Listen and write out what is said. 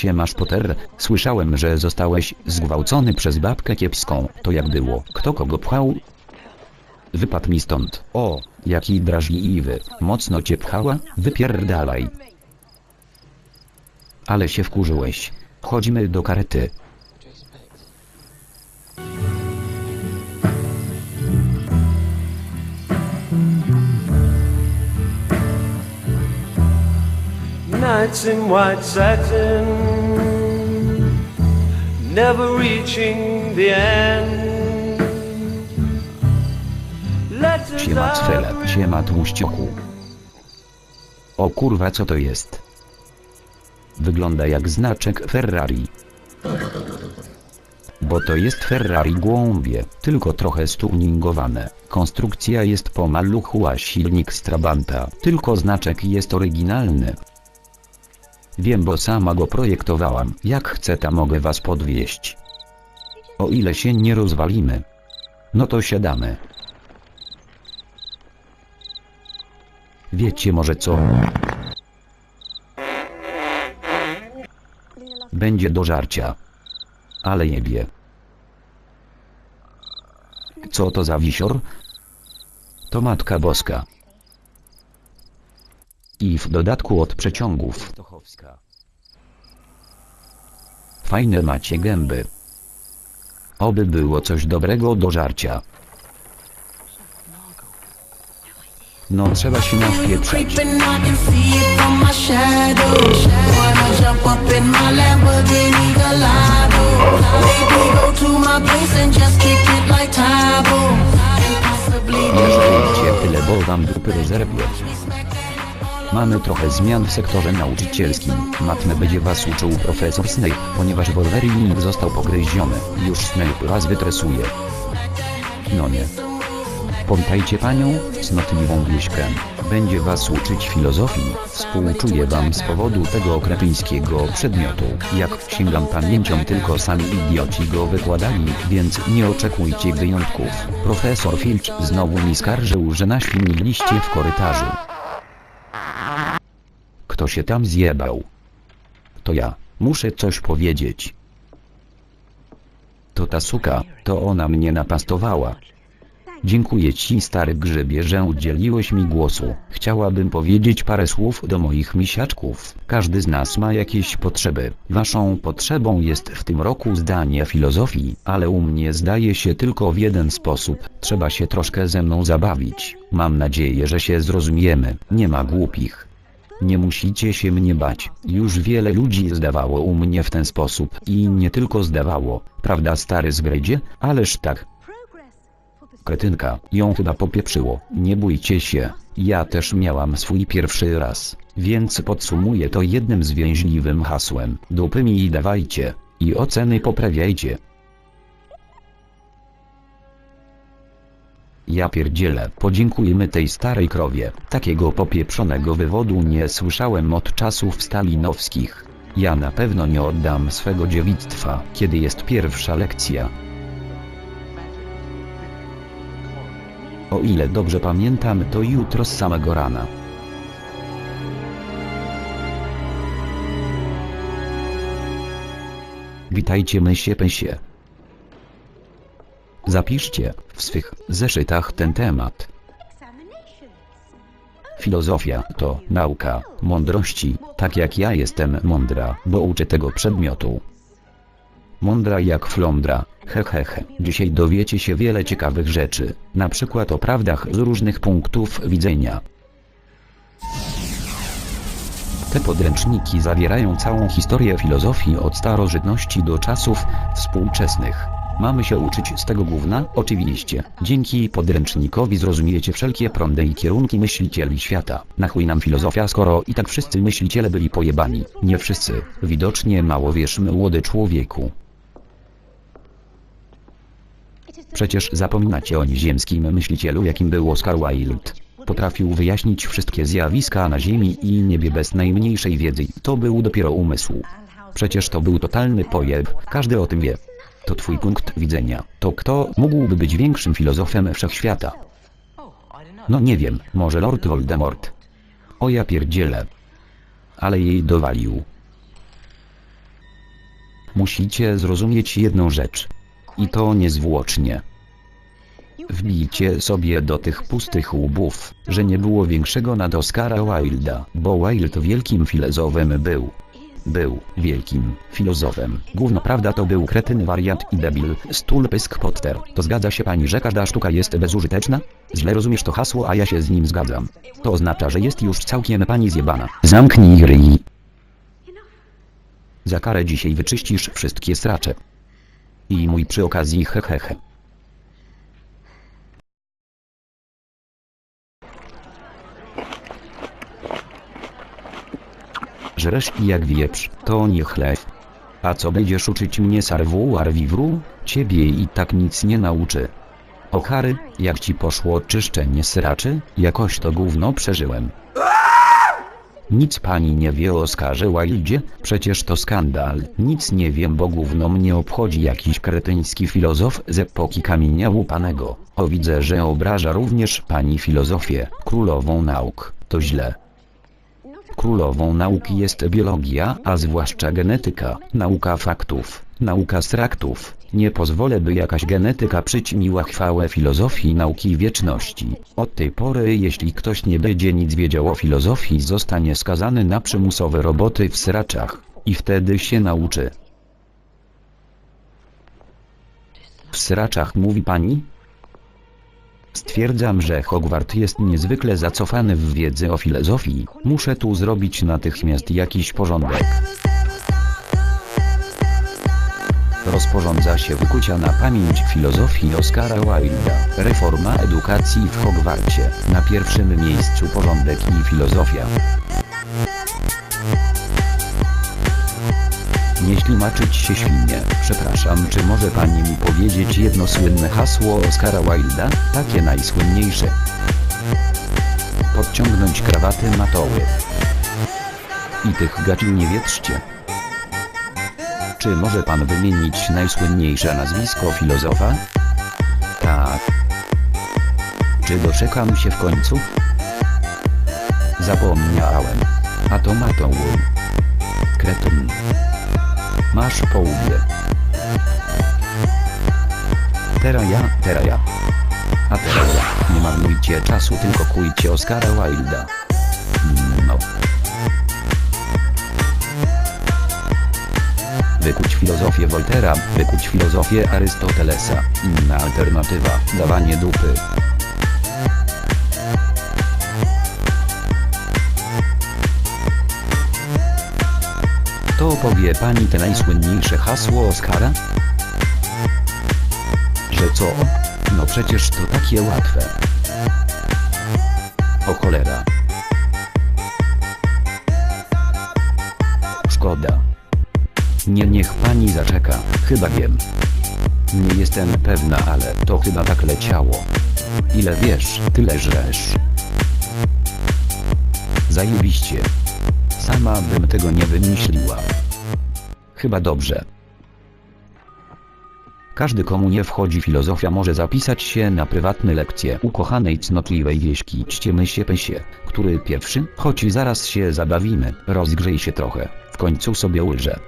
Siemasz Potter, słyszałem, że zostałeś zgwałcony przez babkę kiepską. To jak było? Kto kogo pchał? Wypadł mi stąd. O, jaki drażliwy. Mocno cię pchała? Wypierdalaj. Ale się wkurzyłeś. Chodźmy do karety. Nights in white satin, never reaching the end. Siema Cwele, siema tłuścioku. O kurwa co to jest? Wygląda jak znaczek Ferrari. Bo to jest Ferrari głąbie, tylko trochę stuningowane. Konstrukcja jest po maluchu a silnik z Trabanta, tylko znaczek jest oryginalny. Wiem bo sama go projektowałam, jak chcę ta mogę was podwieźć. O ile się nie rozwalimy. No to siadamy. Wiecie może co? Będzie do żarcia. Ale jebie. Co to za wisior? To Matka Boska. I w dodatku od przeciągów. Fajne macie gęby. Oby było coś dobrego do żarcia. No trzeba się nawpieprzać. Nie żałujcie tyle, bo wam dupy rozerwie. Mamy trochę zmian w sektorze nauczycielskim. Matmę będzie was uczył profesor Snape, ponieważ Wolverine został pogryziony. Już Snape was wytresuje. No nie. Powitajcie panią, cnotliwą wieśkę. Będzie was uczyć filozofii. Współczuję wam z powodu tego kretyńskiego przedmiotu. Jak sięgam pamięcią tylko sami idioci go wykładali, więc nie oczekujcie wyjątków. Profesor Filch znowu mi skarżył, że naświniliście w korytarzu. Kto się tam zjebał? To ja. Muszę coś powiedzieć. To ta suka, to ona mnie napastowała. Dziękuję ci stary grzybie, że udzieliłeś mi głosu. Chciałabym powiedzieć parę słów do moich misiaczków. Każdy z nas ma jakieś potrzeby. Waszą potrzebą jest w tym roku zdanie filozofii, ale u mnie zdaje się tylko w jeden sposób. Trzeba się troszkę ze mną zabawić. Mam nadzieję, że się zrozumiemy. Nie ma głupich. Nie musicie się mnie bać. Już wiele ludzi zdawało u mnie w ten sposób i nie tylko zdawało. Prawda stary zgrejdzie? Ależ tak. Kretynka, ją chyba popieprzyło. Nie bójcie się. Ja też miałam swój pierwszy raz. Więc podsumuję to jednym zwięźliwym hasłem. Dupy mi dawajcie. I oceny poprawiajcie. Ja pierdzielę, podziękujmy tej starej krowie. Takiego popieprzonego wywodu nie słyszałem od czasów stalinowskich. Ja na pewno nie oddam swego dziewictwa, kiedy jest pierwsza lekcja. O ile dobrze pamiętam, to jutro z samego rana. Witajcie mysie pysie. Zapiszcie w swych zeszytach ten temat. Filozofia to nauka mądrości, tak jak ja jestem mądra, bo uczę tego przedmiotu. Mądra jak flądra, hehehe. He, he. Dzisiaj dowiecie się wiele ciekawych rzeczy, na przykład o prawdach z różnych punktów widzenia. Te podręczniki zawierają całą historię filozofii od starożytności do czasów współczesnych. Mamy się uczyć z tego gówna? Oczywiście. Dzięki podręcznikowi zrozumiecie wszelkie prądy i kierunki myślicieli świata. Na chuj nam filozofia, skoro i tak wszyscy myśliciele byli pojebani. Nie wszyscy. Widocznie mało wiesz młody człowieku. Przecież zapominacie o nieziemskim myślicielu jakim był Oscar Wilde. Potrafił wyjaśnić wszystkie zjawiska na Ziemi i niebie bez najmniejszej wiedzy. To był dopiero umysł. Przecież to był totalny pojeb, każdy o tym wie. To twój punkt widzenia. To kto mógłby być większym filozofem wszechświata? No nie wiem, może Lord Voldemort. O ja pierdzielę. Ale jej dowalił. Musicie zrozumieć jedną rzecz. I to niezwłocznie. Wbijcie sobie do tych pustych łbów, że nie było większego nad Oscara Wilda, bo Wild wielkim filozofem był. Był wielkim filozofem. Główna prawda to był kretyn wariat i debil, stul pysk Potter. To zgadza się pani, że każda sztuka jest bezużyteczna? Źle rozumiesz to hasło, a ja się z nim zgadzam. To oznacza, że jest już całkiem pani zjebana. Zamknij ryj. Za karę dzisiaj wyczyścisz wszystkie sracze. I mój przy okazji hehehe. Żresz i jak wieprz, to nie chleb. A co będziesz uczyć mnie sarwu arwiwru? Ciebie i tak nic nie nauczy. O Harry, jak ci poszło czyszczenie sraczy? Jakoś to gówno przeżyłem. Nic pani nie wie o Oskarze Wildzie? Przecież to skandal. Nic nie wiem, bo gówno mnie obchodzi jakiś kretyński filozof z epoki kamienia łupanego. O widzę, że obraża również pani filozofię, królową nauk. To źle. Królową nauki jest biologia, a zwłaszcza genetyka, nauka faktów, nauka straktów. Nie pozwolę, by jakaś genetyka przyćmiła chwałę filozofii nauki wieczności. Od tej pory, jeśli ktoś nie będzie nic wiedział o filozofii, zostanie skazany na przymusowe roboty w sraczach. I wtedy się nauczy. W sraczach mówi pani? Stwierdzam, że Hogwart jest niezwykle zacofany w wiedzy o filozofii. Muszę tu zrobić natychmiast jakiś porządek. Rozporządza się wykucia na pamięć filozofii Oscara Wilda. Reforma edukacji w Hogwarcie. Na pierwszym miejscu porządek i filozofia. Nie ślimaczyć się świnie. Przepraszam, czy może pani mi powiedzieć jedno słynne hasło Oscara Wilda? Takie najsłynniejsze. Podciągnąć krawaty matoły. I tych gaci nie wietrzcie. Czy może pan wymienić najsłynniejsze nazwisko filozofa? Tak. Czy doczekam się w końcu? Zapomniałem. A to matoły. Kretyn. Masz po łbie. Teraz ja, teraz ja. A teraz ja. Nie marnujcie czasu, tylko kujcie Oscara Wilda. No. Wykuć filozofię Woltera, wykuć filozofię Arystotelesa. Inna alternatywa, dawanie dupy. To powie pani te najsłynniejsze hasło Oscara? Że co? No przecież to takie łatwe. O cholera. Szkoda. Nie niech pani zaczeka, chyba wiem. Nie jestem pewna, ale to chyba tak leciało. Ile wiesz, tyle żresz. Zajebiście. Sama bym tego nie wymyśliła. Chyba dobrze. Każdy komu nie wchodzi filozofia może zapisać się na prywatne lekcje ukochanej cnotliwej wieśki Ściemy się Pysie, który pierwszy, choć zaraz się zabawimy, rozgrzej się trochę, w końcu sobie łyże.